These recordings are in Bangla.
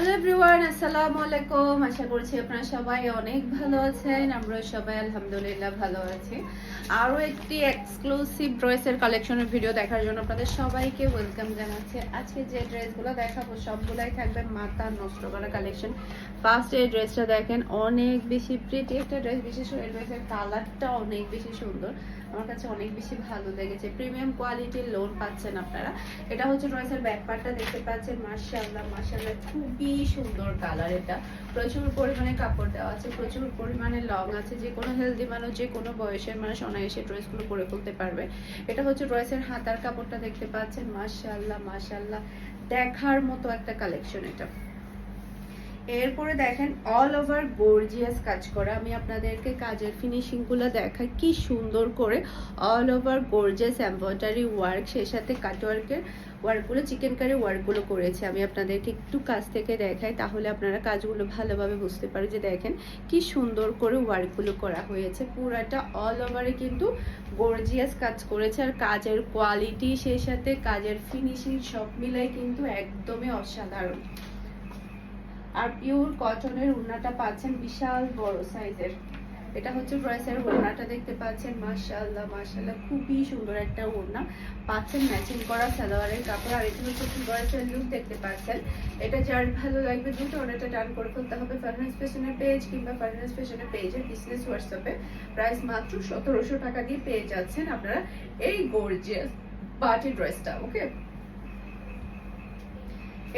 হ্যালো এভরিওয়ান আসসালামু আলাইকুম আশা করছি আপনারা সবাই অনেক ভালো আছেন। আমরা সবাই আলহামদুলিল্লাহ ভালো আছি। আরও একটি এক্সক্লুসিভ ড্রেসের কালেকশনের ভিডিও দেখার জন্য আপনাদের সবাইকে ওয়েলকাম জানাচ্ছি। আজকে যে ড্রেসগুলো দেখাবো, সবগুলাই থাকবে মাথা নষ্ট করা কালেকশন ফার্স্ট এই ড্রেসটা দেখেন, অনেক বেশি প্রিটি একটা ড্রেস বিশেষ ড্রেসের কালারটা অনেক বেশি সুন্দর। আমার কাছে অনেক বেশি ভালো লেগেছে। প্রিমিয়াম কোয়ালিটির লোন পাচ্ছেন আপনারা। এটা হচ্ছে ড্রেসের ব্যাক পার্টটা দেখতে পাচ্ছেন। মার্শাল্লাহ মার্শাল্লাহ খুবই সুন্দর কালার এটা। প্রচুর পরিমাণে কাপড় দেওয়া আছে, প্রচুর পরিমাণে লং আছে। যে কোনো হেলদি মানুষ, যে কোনো বয়সের মানুষ অনায়াসে ড্রেসগুলো পরে ফেলতে পারবে। এটা হচ্ছে ড্রেসের হাতার কাপড়টা দেখতে পাচ্ছেন। মার্শাল্লাহ মার্শাল্লাহ দেখার মতো একটা কালেকশন এটা। এরপরে দেখেন অল ওভার গর্জিয়াস কাজ করা। আমি আপনাদেরকে কাজের ফিনিশিংগুলো দেখাই। কি সুন্দর করে all over gorgeous embroidery work সেই সাথে কাটওয়ার্কের ওয়ার্কগুলো চিকেন কারি ওয়ার্কগুলো করেছে। আমি আপনাদেরকে একটু কাছ থেকে দেখাই, তাহলে আপনারা কাজগুলো ভালোভাবে বুঝতে পারে যে দেখেন কি সুন্দর করে ওয়ার্কগুলো করা হয়েছে। পুরাটা অল ওভারে কিন্তু গর্জিয়াস কাজ করেছে, আর কাজের কোয়ালিটি সেই সাথে কাজের ফিনিশিং সব মিলাই কিন্তু একদমই অসাধারণ। আর পিওর কটনের উন্নাটা পাচ্ছেন বিশাল বড় সাইজের এটা হচ্ছে ড্রেসের ওড়নাটা দেখতে পাচ্ছেন, মাশাআল্লাহ মাশাআল্লাহ, খুবই সুন্দর একটা ওড়না। পাচ্ছেন ম্যাচিং করা সালোয়ারের কাপড়, আর এটা হচ্ছে ড্রেসের লুক দেখতে পাচ্ছেন। এটা যার ভালো লাগবে দুটো ওনাটা ডান করে ফেলতে হবে ফার্নেস ফ্যাশনের পেজ কিংবা ফার্নেস ফ্যাশনের পেজের বিজনেস হোয়াটসঅ্যাপে প্রাইস মাত্র সতেরোশো টাকা দিয়ে পেয়ে যাচ্ছেন আপনারা এই গর্জিয়াস পার্টি ড্রেসটা ওকে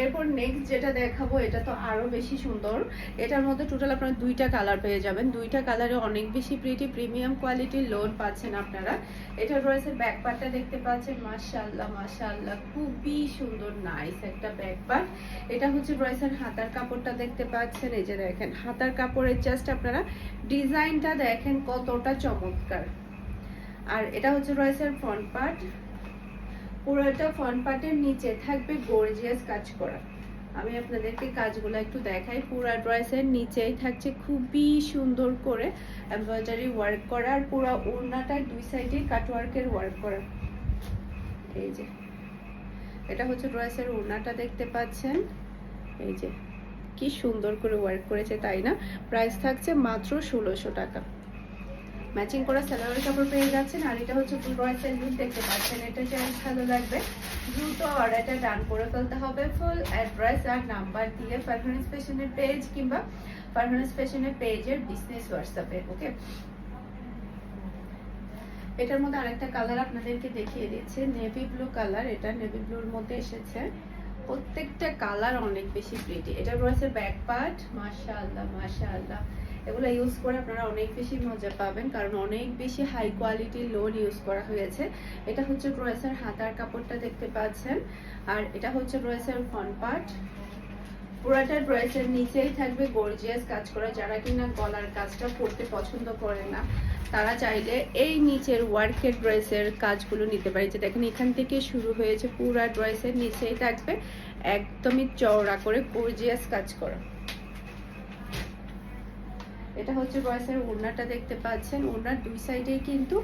এরপর নেক্সট যেটা দেখাবো, এটা তো আরও বেশি সুন্দর। এটার মধ্যে টোটাল আপনারা দুইটা কালার পেয়ে যাবেন। দুইটা কালারে অনেক বেশি প্রিটি প্রিমিয়াম কোয়ালিটির লোন পাচ্ছেন আপনারা। এটা রয়েছে ব্যাক পার্টটা দেখতে পাচ্ছেন। মাশাআল্লাহ মাশাআল্লাহ, খুবই সুন্দর নাইস একটা ব্যাক পার্ট এটা হচ্ছে রয়েছেন হাতার কাপড়টা দেখতে পাচ্ছেন। এই যে দেখেন, হাতার কাপড়ের জাস্ট আপনারা ডিজাইনটা দেখেন কতটা চমৎকার। আর এটা হচ্ছে রয়েছে ফ্রন্ট পার্ট পুরোটা ফ্রন্ট পার্টের নিচে থাকবে গর্জিয়াস কাজ করা। আমি আপনাদেরকে কাজগুলো একটু দেখাই। পুরা ড্রেসের নিচেই থাকছে খুবই সুন্দর করে এমব্রয়ডারি ওয়ার্ক করা আর পুরো ওড়নাটার দুই সাইডে কাটওয়ার্কের ওয়ার্ক করা। এই যে, এটা হচ্ছে ড্রেসের ওড়নাটা দেখতে পাচ্ছেন। এই যে, কি সুন্দর করে ওয়ার্ক করেছে, তাই না? প্রাইস থাকছে মাত্র ষোলোশো টাকা। ম্যাচিং করা সালোয়ারের কাপড় পেয়ে যাচ্ছেন, আর এটা হচ্ছে ফুল রয়েসের লুক দেখতে পাচ্ছেন, এটা যে ভালো লাগবে। দ্রুত অর্ডারটা ডান করে ফেলতে হবে ফুল অ্যাড্রেস আর নাম্বার দিয়ে পারফরমেন্স ফ্যাশনের পেজ কিংবা পারফরমেন্স ফ্যাশনের পেজের বিজনেস হোয়াটসঅ্যাপে ওকে এটার মধ্যে আরেকটা কালার আপনাদেরকে দেখিয়ে দিচ্ছে নেভি ব্লু কালার এটা নেভি ব্লুর মধ্যে এসেছে। প্রত্যেকটা কালার অনেক বেশি প্রিটি এটা রয়েছে ব্যাক পার্ট মাশাআল্লাহ মাশাআল্লাহ। এগুলো ইউজ করে আপনারা অনেক বেশি মজা পাবেন, কারণ অনেক বেশি হাই কোয়ালিটির লোন ইউজ করা হয়েছে। এটা হচ্ছে ড্রেসের হাতার কাপড়টা দেখতে পাচ্ছেন, আর এটা হচ্ছে ড্রেসের ফ্রন্ট পার্ট পুরাটা ড্রেসের নিচেই থাকবে গর্জিয়াস কাজ করা। যারা কিনা গলার কাজটা করতে পছন্দ করে না, তারা চাইলে এই নিচের ওয়ার্কের ড্রেসের কাজগুলো নিতে পারে যে দেখেন, এখান থেকে শুরু হয়েছে পুরা ড্রেসের নিচেই থাকবে, একদমই চওড়া করে গর্জিয়াস কাজ করা। এটা হচ্ছে বয়সের ওড়নাটা দেখতে পাচ্ছেন। ওড়নার দুই সাইডেই কিন্তু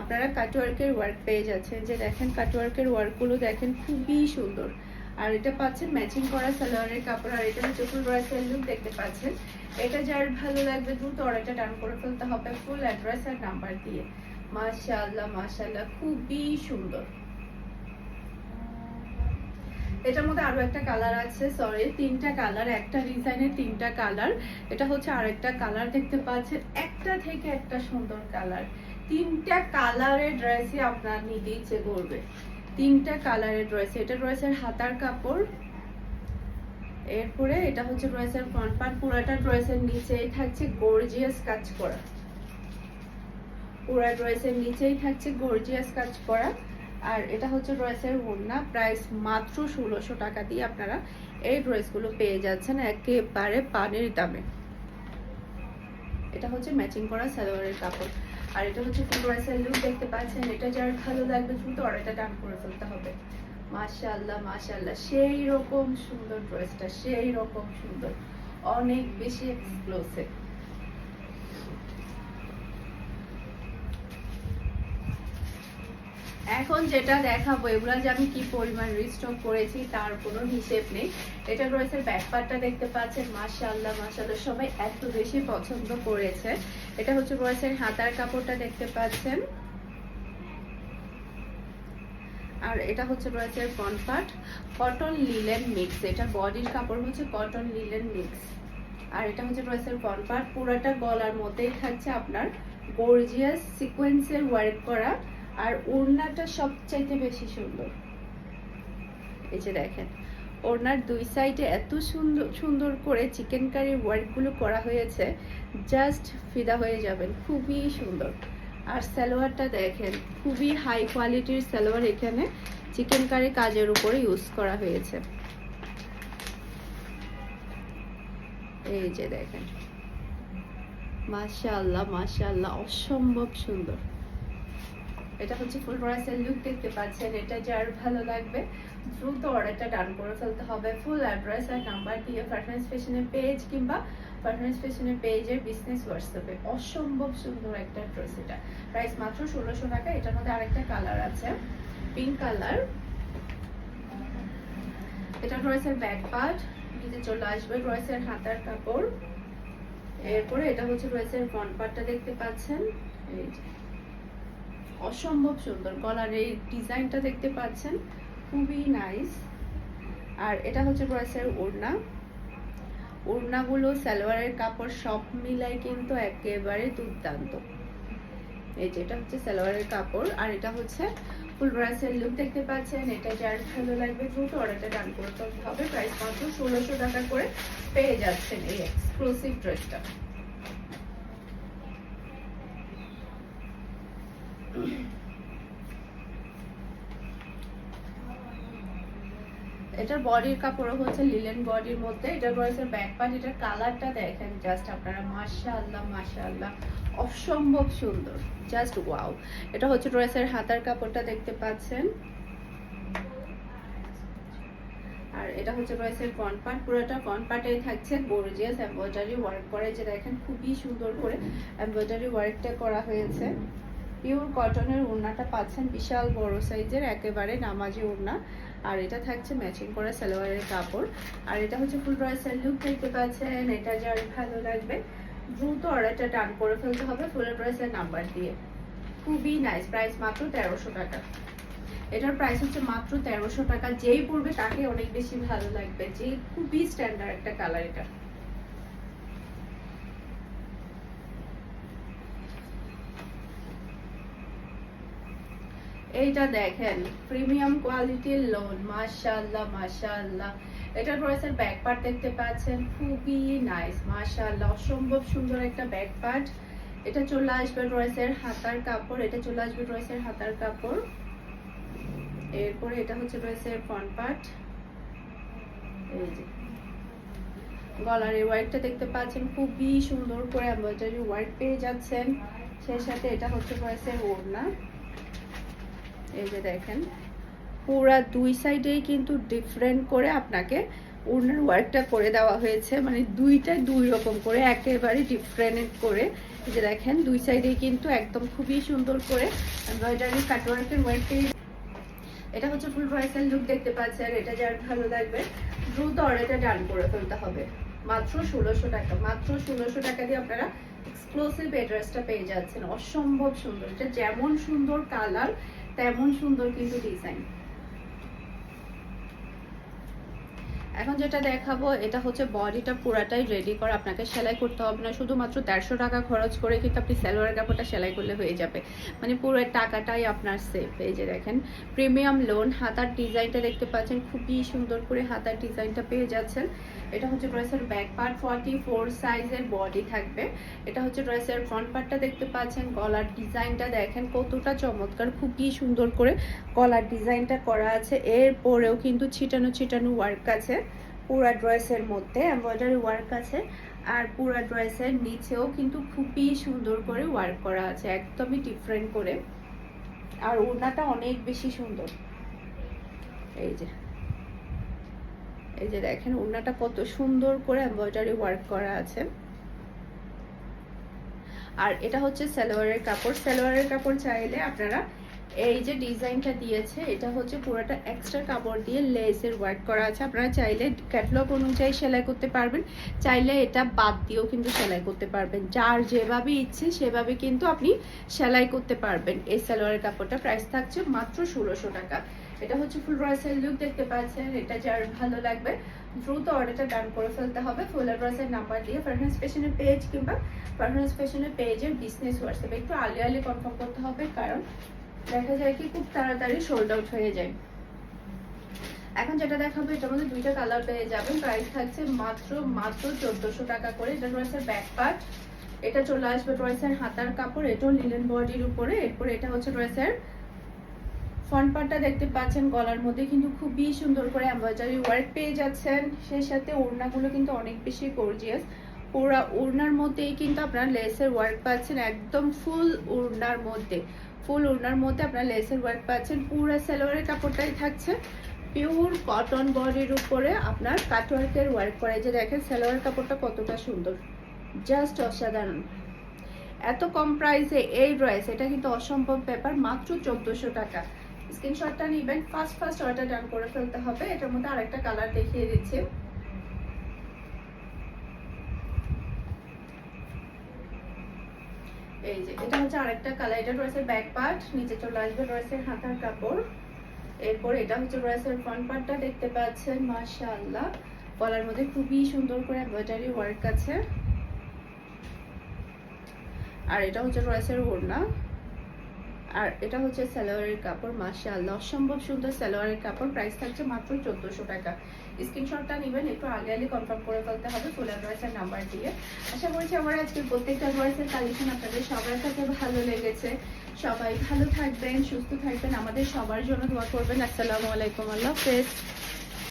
আপনারা কাটওয়ার্কের ওয়ার্ক পেয়ে যাচ্ছেন। যে দেখেন কাটওয়ার্কের ওয়ার্কগুলো দেখেন খুবই সুন্দর। আর এটা পাচ্ছেন ম্যাচিং করা সালোয়ারের কাপড়। আর এটা হচ্ছে ফুল বয়সের লুক দেখতে পাচ্ছেন। এটা যার ভালো লাগবে দ্রুত অর্ডারটা ডান করে ফেলতে হবে ফুল অ্যাড্রেস আর নাম্বার দিয়ে। মাশাআল্লাহ মাশাআল্লাহ, খুবই সুন্দর। এটার মধ্যে আরও একটা কালার আছে সরি তিনটা কালার একটা ডিজাইনের তিনটা কালার এটা হচ্ছে আর একটা কালার দেখতে পাচ্ছেন, একটা থেকে একটা সুন্দর কালার তিনটা কালারের ড্রেসই আপনার নিতে ইচ্ছে করবে। তিনটা কালারের ড্রেস এটা রয়েছে হাতার কাপড়। এরপরে এটা হচ্ছে ড্রেসের ফ্রন্ট পার্ট পুরাটা ড্রেসের নিচেই থাকছে গর্জিয়াস কাজ করা। পুরা ড্রেসের নিচেই থাকছে গর্জিয়াস কাজ করা। আর এটা হচ্ছে ড্রেসের ওড়না। প্রাইস মাত্র ষোলোশো টাকা দিয়ে আপনারা এই ড্রেসগুলো পেয়ে যাচ্ছেন একেবারে পানির দামে। এটা হচ্ছে ম্যাচিং করা সালোয়ারের কাপড়। আর এটা হচ্ছে ড্রেসের লুক দেখতে পাচ্ছেন। এটা যার ভালো লাগবে দ্রুত অর্ডারটা ডান করে ফেলতে হবে। মাশাআল্লাহ মাশাআল্লাহ, সেই রকম সুন্দর ড্রেসটা, সেই রকম সুন্দর। অনেক বেশি এক্সক্লুসিভ। এখন যেটা দেখাবো, এগুলা যে আমি কি পরিমাণ রিস্টক করেছি তার কোনো হিসেব নেই। এটা রয়েছে ব্যাকপারটা দেখতে পাচ্ছেন, মাশাআল্লাহ মাশাআল্লাহ, সবাই এত বেশি পছন্দ করেছে। এটা হচ্ছে রয়েছে হাতার কাপড়টা দেখতে পাচ্ছেন। আর এটা হচ্ছে রয়েছে পার্ট কটন লিলেন মিক্স এটা বডির কাপড় হচ্ছে কটন লিলেন মিক্স আর এটা হচ্ছে রয়েছে পার্ট পুরোটা গলার মধ্যেই থাকছে আপনার গর্জিয়াস সিকোয়েন্সের ওয়ার্ক করা। আর ওড়নাটা সবচাইতে বেশি সুন্দর। এই যে দেখেন, ওড়নার দুই সাইডে এত সুন্দর সুন্দর করে চিকেন কারির ওয়ার্কগুলো করা হয়েছে জাস্ট ফিদা হয়ে যাবেন, খুবই সুন্দর। আর সালোয়ারটা দেখেন, খুবই হাই কোয়ালিটির সালোয়ার এখানে চিকেন কারি কাজের উপরে ইউজ করা হয়েছে। এই যে দেখেন, মাশাআল্লাহ মাশাআল্লাহ, অসম্ভব সুন্দর। এটা হচ্ছে ফুল ব্রাসের লুক দেখতে পাচ্ছেন, এটা যার ভালো লাগবে। দ্রুত অর্ডারটা ডান করে ফেলতে হবে। ফুল অ্যাড্রেস আর নাম্বার দিয়ে পারফরমেন্স ফ্যাশনের পেজ কিংবা পারফরমেন্স ফ্যাশনের পেজের বিজনেস হোয়াটসঅ্যাপে অসম্ভব সুন্দর একটা ড্রেস এটা। প্রাইস মাত্র ষোলোশো টাকা, এটার মধ্যে আরেকটা কালার আছে পিঙ্ক কালার এটা ড্রেসের ব্যাক পার্ট নিচে চলে আসবে ড্রেসের হাতার কাপড়। এরপরে এটা হচ্ছে ড্রেসের ফ্রন্ট পার্টটা দেখতে পাচ্ছেন। এই যে। অসম্ভব সুন্দর। গলার এই ডিজাইনটা দেখতে পাচ্ছেন, খুবই নাইস আর এটা হচ্ছে ড্রেসের ওড়না। ওড়নাগুলো সালোয়ারের কাপড় সব মিলাই কিন্তু একেবারে দুর্দান্ত। এই যে এটা হচ্ছে সালোয়ারের কাপড়, আর এটা হচ্ছে ফুল ড্রেসের লুক দেখতে পাচ্ছেন। এটা যার ভালো লাগবে দ্রুত অর্ডারটা ডান করতে হবে। প্রাইস মাত্র ষোলোশো টাকা করে পেয়ে যাচ্ছেন এই এক্সক্লুসিভ ড্রেসটা এটার বডির কাপড় হচ্ছে লিলেন বডির মধ্যে। এটা রয়েছে ব্যাক পার্ট এটার কালারটা দেখেন জাস্ট আপনারা। মাশাআল্লাহ মাশাআল্লাহ। অসম্ভব সুন্দর। জাস্ট ওয়াও এটা হচ্ছে ড্রেসের হাতার কাপড়টা দেখতে পাচ্ছেন। আর এটা হচ্ছে ড্রেসের ফ্রন্ট পার্ট পুরোটা ফ্রন্ট পার্টেই থাকছে। গর্জিয়াস এমব্রয়ডারি ওয়ার্ক করে। যে দেখেন, খুবই সুন্দর করে এমব্রয়ডারি ওয়ার্কটা করা হয়েছে। পিওর কটনের ওড়নাটা পাচ্ছেন বিশাল বড় সাইজের একেবারে নামাজি ওড়না। আর এটা থাকছে ম্যাচিং করা সালোয়ারের কাপড়। আর এটা হচ্ছে ফুল ড্রেসের লুক দেখতে পাচ্ছেন। এটা যার ভালো লাগবে। দ্রুত অর্ডারটা টান করে ফেলতে হবে ফুল ড্রেসের নাম্বার দিয়ে। খুবই নাইস প্রাইস মাত্র তেরোশো টাকা। এটার প্রাইস হচ্ছে মাত্র তেরোশো টাকা। যেই পড়বে তাকে অনেক বেশি ভালো লাগবে। যে খুবই স্ট্যান্ডার্ড একটা কালার এটা। এইটা দেখেন, প্রিমিয়াম কোয়ালিটির লোন মাশাআল্লাহ মাশাআল্লাহ। এটা ড্রেসের ব্যাক পার্ট দেখতে পাচ্ছেন, খুবই নাইস মাশাআল্লাহ। অসম্ভব সুন্দর একটা ব্যাক পার্ট এটা চলে আসবে ড্রেসের হাতার কাপড়, এটা চলে আসবে ড্রেসের হাতার কাপড়। এরপরে এটা হচ্ছে ড্রেসের ফ্রন্ট পার্ট এই যে, গলার এই ওয়ার্কটা দেখতে পাচ্ছেন, খুবই সুন্দর করে এমব্রয়ডারি ওয়ার্ক পেয়ে যাচ্ছেন। সেই সাথে এটা হচ্ছে ড্রেসের ওড়না। এই যে দেখেন, পুরা দুই সাইডেই কিন্তু ডিফারেন্ট করে আপনাকে ওড়নার ওয়ার্কটা করে দেওয়া হয়েছে। মানে দুইটা দুই রকম করে, একেবারে ডিফারেন্ট করে। যে দেখেন, দুই সাইডেই কিন্তু একদম খুবই সুন্দর করে এমব্রয়ডারি কাটওয়ার্কের ওয়ার্ক এটা হচ্ছে ফুল ভয়েসের লুক দেখতে পাচ্ছেন। এটা যার ভালো লাগবে, দ্রুত অর্ডারটা ডান করে ফেলতে হবে। মাত্র ষোলোশো টাকা, মাত্র ষোলোশো টাকা দিয়ে আপনারা এক্সক্লুসিভ এড্রেসটা পেয়ে যাচ্ছেন। অসম্ভব সুন্দর। এটা যেমন সুন্দর কালার তেমন সুন্দর কিন্তু ডিজাইন এখন যেটা দেখাবো, এটা হচ্ছে বডিটা পুরাটাই রেডি করা। আপনাকে সেলাই করতে হবে না, শুধুমাত্র দেড়শো টাকা খরচ করে কিন্তু আপনি সালোয়ার কাপড়টা সেলাই করলে হয়ে যাবে। মানে পুরো টাকাটাই আপনার সেফ এই যে দেখেন প্রিমিয়াম লোন হাতার ডিজাইনটা দেখতে পাচ্ছেন, খুবই সুন্দর করে হাতার ডিজাইনটা পেয়ে যাচ্ছেন। এটা হচ্ছে ড্রেসের ব্যাক পার্ট ফর্টি ফোর সাইজের বডি থাকবে। এটা হচ্ছে ড্রেসের ফ্রন্ট পার্টটা দেখতে পাচ্ছেন, গলার ডিজাইনটা দেখেন, কতটা চমৎকার, খুবই সুন্দর করে গলার ডিজাইনটা করা আছে। এরপরেও কিন্তু ছিটানো ছিটানো ওয়ার্ক আছে। পুরা ড্রেসের মধ্যে, এমব্রয়ডারি ওয়ার্ক আছে, আর পুরা ড্রেসের নিচেও কিন্তু খুবই সুন্দর করে ওয়ার্ক করা আছে, একদমই ডিফারেন্ট করে। আর ওড়নাটা অনেক বেশি সুন্দর। এই যে। এই যে দেখেন, ওড়নাটা কত সুন্দর করে এমব্রয়ডারি ওয়ার্ক করা আছে। আর এটা হচ্ছে সালোয়ারের কাপড়। সালোয়ারের কাপড় চাইলে আপনারা এই যে ডিজাইনটা দিয়েছে, এটা হচ্ছে পুরোটা এক্সট্রা কাপড় দিয়ে লেসের ওয়ার্ক করা আছে। আপনারা চাইলে ক্যাটলগ অনুযায়ী সেলাই করতে পারবেন, চাইলে এটা বাদ দিয়েও কিন্তু সেলাই করতে পারবেন। যার যেভাবে ইচ্ছে সেভাবে কিন্তু আপনি সেলাই করতে পারবেন। এই সালোয়ারের কাপড়টা প্রাইস থাকছে মাত্র ষোলোশো টাকা। এটা হচ্ছে ফুল ব্রাসের লুক দেখতে পাচ্ছেন, এটা যার ভালো লাগবে, দ্রুত অর্ডারটা ডান করে ফেলতে হবে। ফুল ব্রাসের নাম্বার দিয়ে ফারহান্স ফ্যাশনের পেজ কিংবা ফারহান্স ফ্যাশনের পেজের বিজনেস হোয়াটসঅ্যাপে একটু আলি আলি কনফার্ম করতে হবে, কারণ দেখা যায় কি খুব তাড়াতাড়ি সোল্ড আউট হয়ে যায়। এখন যেটা দেখাবো, এটার মধ্যে দুইটা কালার পেয়ে যাবেন। প্রাইস থাকছে মাত্র মাত্র চোদ্দশো টাকা করে। এটা রয়েছে ব্যাক পার্ট এটা চলে আসবে ড্রেসের হাতার কাপড়। এটাও লিলেন বডির উপরে। এরপরে এটা হচ্ছে ড্রেসের ফ্রন্ট পার্টটা দেখতে পাচ্ছেন গলার মধ্যে। কিন্তু খুবই সুন্দর করে এমব্রয়ডারি ওয়ার্ক পেয়ে যাচ্ছেন। সেই সাথে ওড়নাগুলো কিন্তু অনেক বেশি গর্জিয়াস পুরা ওড়নার মধ্যেই কিন্তু আপনার লেসের ওয়ার্ক পাচ্ছেন, একদম ফুল ওড়নার মধ্যে। ফুল ওড়নার মধ্যে আপনার লেসের ওয়ার্ক পাচ্ছেন। পুরো সালোয়ারের কাপড়টাই থাকছে। পিওর কটন বডির উপরে আপনার কাটওয়ার্কের ওয়ার্ক করা। যে দেখেন, সালোয়ার কাপড়টা কতটা সুন্দর। জাস্ট অসাধারণ। এত কম প্রাইসে এই ড্রেস এটা কিন্তু অসম্ভব ব্যাপার, মাত্র চোদ্দোশো টাকা। স্ক্রিনশটটা নিবেন ফার্স্ট ফার্স্ট অর্ডার ডান করে ফেলতে হবে। এটার মধ্যে আরেকটা কালার দেখিয়ে দিচ্ছি। এই যে, এটা হচ্ছে আরেকটা কালার এটা রয়েছে ব্যাক পার্ট নিচে চলে আসবে রয়েছে হাতার কাপড়। এরপর এটা হচ্ছে রয়েছে ফ্রন্ট পার্টটা দেখতে পাচ্ছেন, মাশাআল্লাহ। গলার মধ্যে খুবই সুন্দর করে এমব্রয়ডারি ওয়ার্ক আছে। আর এটা হচ্ছে রয়েছে ওড়না। আর এটা হচ্ছে সালোয়ারের কাপড় মাসে আল্লাহ অসম্ভব সুন্দর সালোয়ারের কাপড়। প্রাইস থাকছে মাত্র চোদ্দোশো টাকা। স্ক্রিনশটটা নেবেন, একটু আগে আগে কনফার্ম করে ফেলতে হবে ফুল অ্যাড্রেসের নাম্বার দিয়ে। আশা করছি আমার আজকে প্রত্যেকটা ভয়েসের কালেকশন আপনাদের সবার কাছে ভালো লেগেছে। সবাই ভালো থাকবেন, সুস্থ থাকবেন। আমাদের সবার জন্য দোয়া করবেন। আসসালামু আলাইকুম, আল্লাহ হাফেজ।